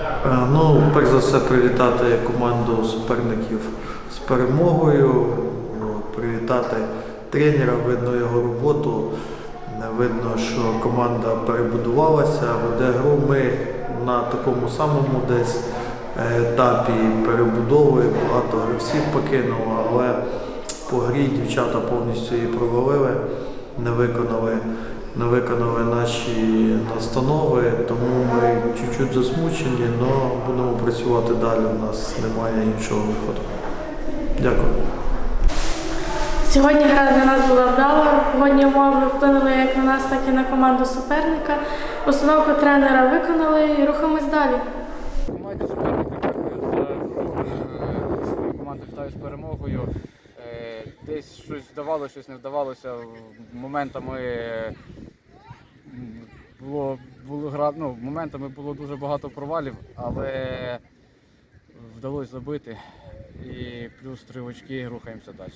Е, Ну, перш за все, привітати команду суперників з перемогою, привітати тренера, видно його роботу. Видно, що команда перебудувалася, веде гру. Ми на такому самому десь е, етапі перебудови, багато гравців покинуло, але по грі дівчата повністю її провалили, не виконали, не виконали наші настанови, тому ми чуть-чуть засмучені, але будемо працювати далі. У нас немає іншого виходу. Дякую. Сьогодні гра для нас була вдала. Погодні умови вплинули як на нас, так і на команду суперника. Установку тренера виконали і рухаємось далі. Команді суперника дякую за гру. Е, Свою команду вітаю з перемогою. Е, Десь щось вдавалося, щось не вдавалося. Моментами е, було, було ну, моментами було дуже багато провалів, але вдалося забити. І плюс три очки рухаємося далі.